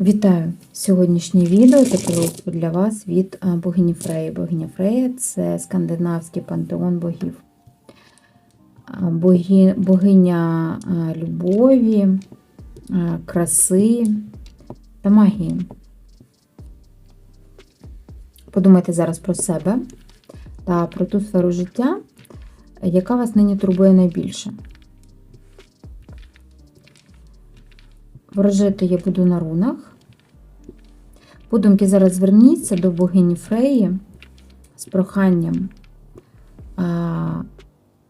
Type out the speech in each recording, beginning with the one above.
Вітаю! Сьогоднішнє відео таке для вас від богині Фреї. Богиня Фрея це скандинавський пантеон богів. Боги, богиня любові, краси та магії. Подумайте зараз про себе та про ту сферу життя, яка вас нині турбує найбільше. Ворожити я буду на рунах. Подумки зараз зверніться до богині Фреї з проханням. А,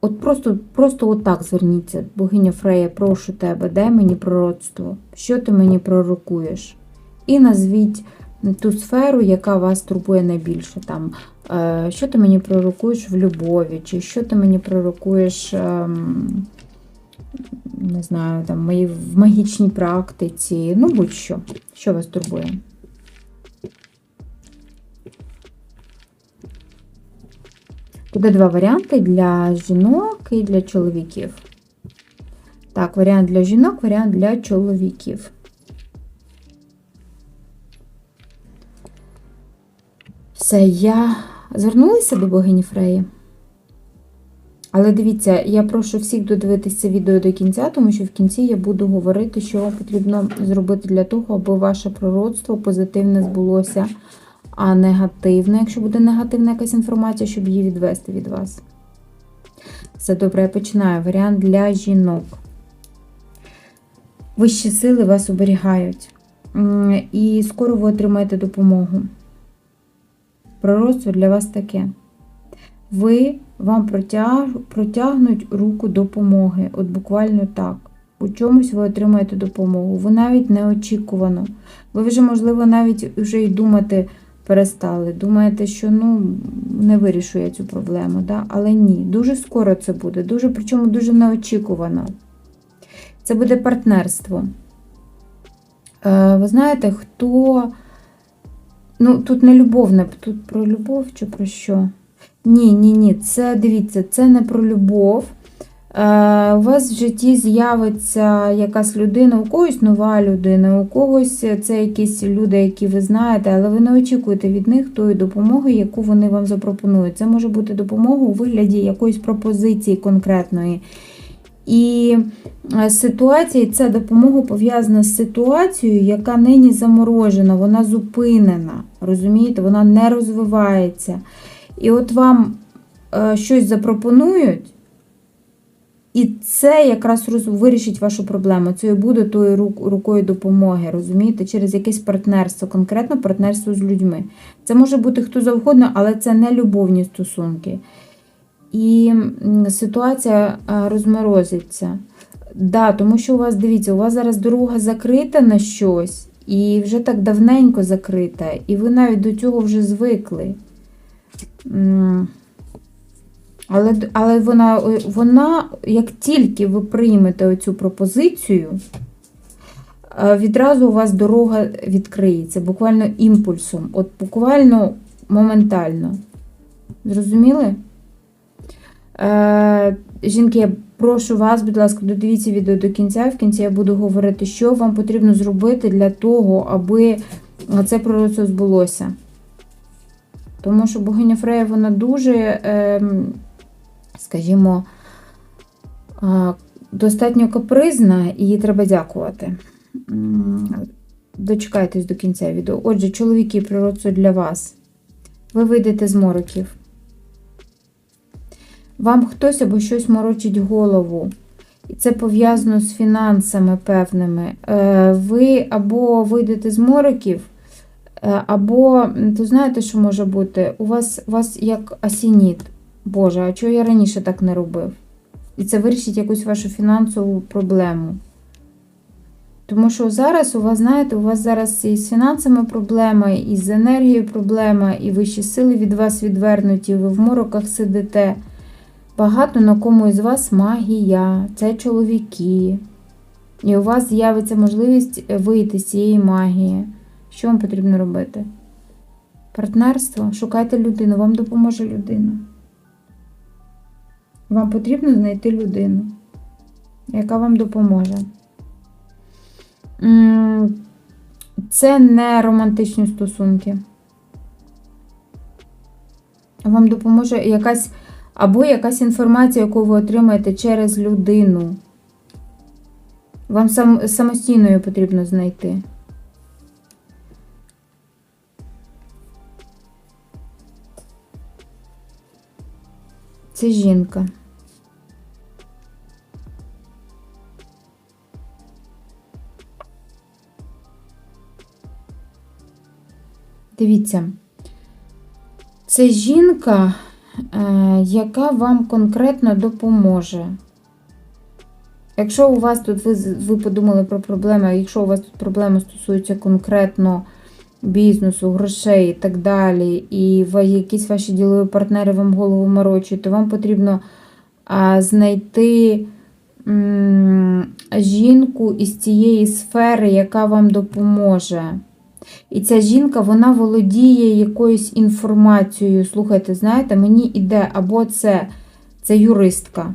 От просто просто отак зверніться. Богиня Фрея, прошу тебе, дай мені пророцтво, що ти мені пророкуєш. І назвіть ту сферу, яка вас турбує найбільше. Там, е, Що ти мені пророкуєш в любові, чи що ти мені пророкуєш. Е, не знаю, там, в магічній практиці, ну будь-що, що вас турбує. Буде два варіанти для жінок і для чоловіків. Так, варіант для жінок, варіант для чоловіків. Все, я звернулася до богині Фреї. Але дивіться, я прошу всіх додивитися відео до кінця, тому що в кінці я буду говорити, що вам потрібно зробити для того, аби ваше пророцтво позитивне збулося, а негативне, якщо буде негативна якась інформація, щоб її відвести від вас. Все добре, я починаю. Варіант для жінок. Вищі сили вас оберігають. І скоро ви отримаєте допомогу. Пророцтво для вас таке. Ви вам протяг, протягнуть руку допомоги. От буквально так. У чомусь ви отримаєте допомогу. Ви навіть неочікувано. Ви вже, можливо, навіть вже й думати перестали. Думаєте, що ну, не вирішу я цю проблему. Да? Але ні, дуже скоро це буде, дуже, причому дуже неочікувано. Це буде партнерство. Е, ви знаєте, хто. Ну, тут не любовне, тут про любов чи про що? Ні, ні, ні, це дивіться, це не про любов. Е, У вас в житті з'явиться якась людина, у когось нова людина, у когось це якісь люди, які ви знаєте, але ви не очікуєте від них тої допомоги, яку вони вам запропонують. Це може бути допомога у вигляді якоїсь пропозиції конкретної. І ситуація, ця допомога пов'язана з ситуацією, яка нині заморожена, вона зупинена. Розумієте, вона не розвивається. І от вам е, щось запропонують, і це якраз вирішить вашу проблему. Це і буде тою рукою допомоги, розумієте, через якесь партнерство, конкретно партнерство з людьми. Це може бути хто завгодно, але це не любовні стосунки. І ситуація розморозиться. Да, Тому що у вас, дивіться, у вас зараз дорога закрита на щось, і вже так давненько закрита, і ви навіть до цього вже звикли. Але але вона, вона, як тільки ви приймете оцю пропозицію, е, відразу у вас дорога відкриється, буквально імпульсом, от буквально моментально. Зрозуміли? Е, Жінки, я прошу вас, будь ласка, додивіться відео до кінця. В кінці я буду говорити, що вам потрібно зробити для того, аби це пророцтво збулося. Тому що богиня Фрея, вона дуже, ем, скажімо, достатньо капризна і треба дякувати. Дочекайтесь до кінця відео. Отже, чоловіки, природцю для вас. Ви вийдете з мороків. Вам хтось або щось морочить голову. І це пов'язано з фінансами певними. Е, ви або вийдете з мороків. Е, або, то знаєте, що може бути? У вас у вас як асініт. Боже, а чого я раніше так не робив? І це вирішить якусь вашу фінансову проблему. Тому що зараз у вас, знаєте, у вас зараз і з фінансами проблема, і з енергією проблема, і вищі сили від вас відвернуті, ви в мороках сидите. Багато на кому із вас магія, це чоловіки. І у вас з'явиться можливість вийти з цієї магії. Що вам потрібно робити? Партнерство. Шукайте людину, вам допоможе людина. Вам потрібно знайти людину, яка вам допоможе. Це не романтичні стосунки. Вам допоможе якась або якась інформація, яку ви отримаєте через людину. Вам сам, самостійно її потрібно знайти. Це жінка. Дивіться, це жінка, е, яка вам конкретно допоможе. Якщо у вас тут ви, ви подумали про проблеми, якщо у вас тут проблеми стосуються конкретно бізнесу, грошей і так далі, і якісь ваші ділові партнери вам голову морочать, то вам потрібно а, знайти м, жінку із цієї сфери, яка вам допоможе. І ця жінка вона володіє якоюсь інформацією. Слухайте, знаєте, мені йде або це, це юристка,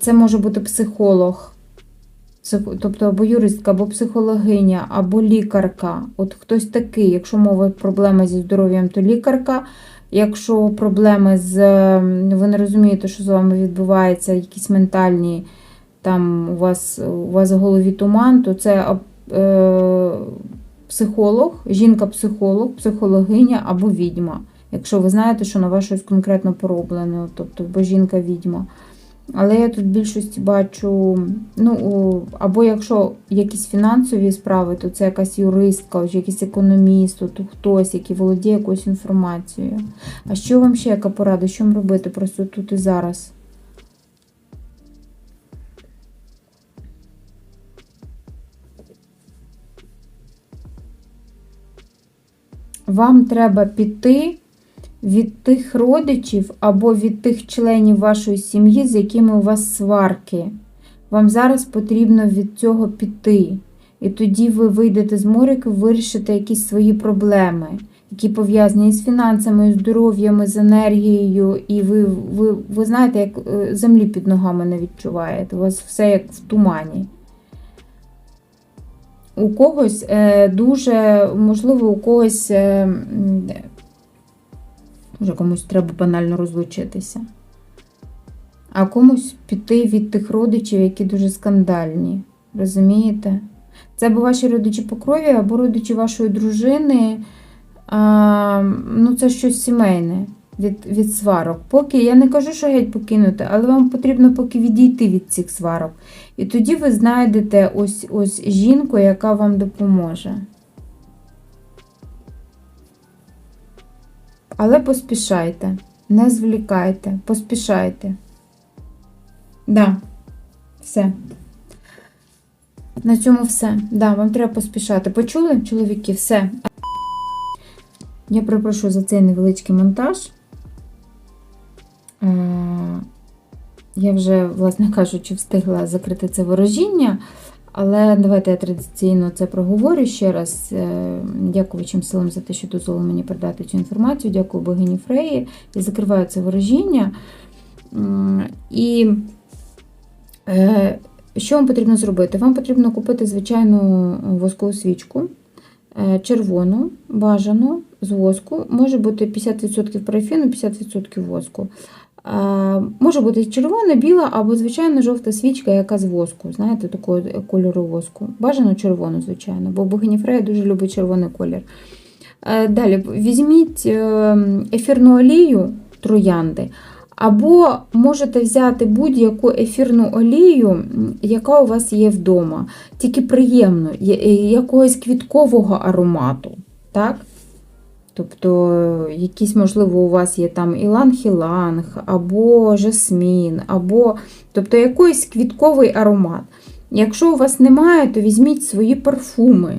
це може бути психолог, псих- тобто або юристка, або психологиня, або лікарка. От хтось такий, якщо мова проблеми зі здоров'ям, то лікарка. Якщо проблеми з ем, ви не розумієте, що з вами відбувається, якісь ментальні, там у вас у вас в голові туман, то це е, психолог, жінка-психолог, психологиня або відьма. Якщо ви знаєте, що на вас щось конкретно пороблено, тобто бо жінка-відьма. Але я тут більшості бачу, ну, або якщо якісь фінансові справи, то це якась юристка, якийсь економіст, то хтось, який володіє якоюсь інформацією. А що вам ще яка порада? Що вам робити просто тут і зараз? Вам треба піти від тих родичів або від тих членів вашої сім'ї, з якими у вас сварки. Вам зараз потрібно від цього піти. І тоді ви вийдете з моріки, вирішите якісь свої проблеми, які пов'язані з фінансами, з здоров'ям, з енергією, і ви, ви, ви знаєте, як е, землі під ногами не відчуваєте. У вас все як в тумані. У когось е, дуже, можливо, у когось, е, може, комусь треба банально розлучитися. А комусь піти від тих родичів, які дуже скандальні. Розумієте? Це або ваші родичі по крові, або родичі вашої дружини. А, ну, це щось сімейне від, від сварок. Поки я не кажу, що геть покинути, але вам потрібно поки відійти від цих сварок. І тоді ви знайдете ось ось жінку, яка вам допоможе. Але поспішайте, не звлікайте, поспішайте. Да, все. На цьому все. Да, вам треба поспішати. Почули, чоловіки? Все. Я перепрошую за цей невеличкий монтаж. Е, Я вже, власне кажучи, встигла закрити це ворожіння, але давайте я традиційно це проговорю ще раз. Е, Дякую чим силам за те, що дозволили мені передати цю інформацію. Дякую богині Фреї. Я закриваю це ворожіння. І е, що вам потрібно зробити? Вам потрібно купити звичайну воскову свічку, е, червону, бажану з воску. Може бути 50% парафіну, 50% воску. Може бути червона, біла або звичайна жовта свічка, яка з воску, знаєте, такого кольору воску. Бажано червону, звичайно, бо богиня Фрея дуже любить червоний колір. Е, Далі візьміть е, ефірну олію троянди, або можете взяти будь-яку ефірну олію, яка у вас є вдома, тільки приємно, е, якогось квіткового аромату. Так? Тобто, якісь, можливо, у вас є там іланг-іланг, або жасмін, або тобто якийсь квітковий аромат. Якщо у вас немає, то візьміть свої парфуми.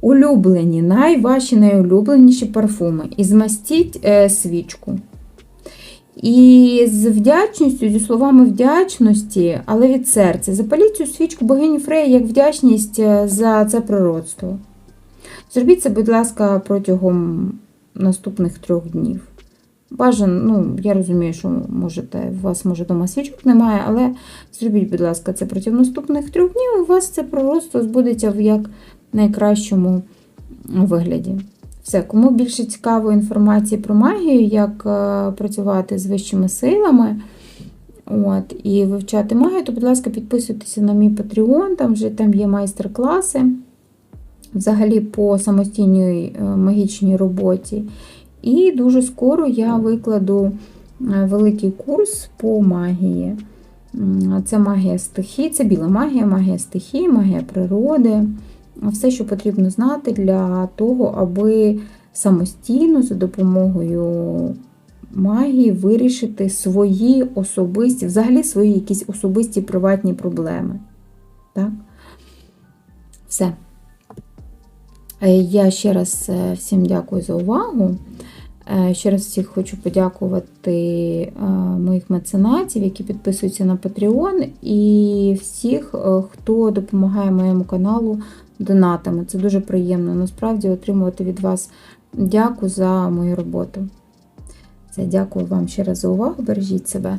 Улюблені, найважчі, найулюбленіші парфуми. І змастіть е, свічку. І з вдячністю, зі словами вдячності, але від серця, запаліть цю свічку богині Фреї як вдячність е, за це пророцтво. Зробіть це, будь ласка, протягом наступних трьох днів. Бажано, ну, я розумію, що можете, у вас, може, дома свічок немає, але зробіть, будь ласка, це протягом наступних трьох днів, у вас це пророцтво збудеться в як найкращому вигляді. Все, кому більше цікаво інформації про магію, як е, працювати з вищими силами от, і вивчати магію, то, будь ласка, підписуйтеся на мій Patreon, там вже там є майстер-класи. Взагалі по самостійній е, магічній роботі. І дуже скоро я викладу е, великий курс по магії. Це магія стихій, це біла магія, магія стихій, магія природи. Все, що потрібно знати для того, аби самостійно за допомогою магії вирішити свої особисті, взагалі свої якісь особисті приватні проблеми. Так? Все. Е, Я ще раз е, всім дякую за увагу. Е, Ще раз всіх хочу подякувати моїх меценатів, які підписуються на Patreon, і всіх, хто допомагає моєму каналу донатами. Це дуже приємно насправді отримувати від вас дяку за мою роботу. Все, дякую вам ще раз за увагу. Бережіть себе.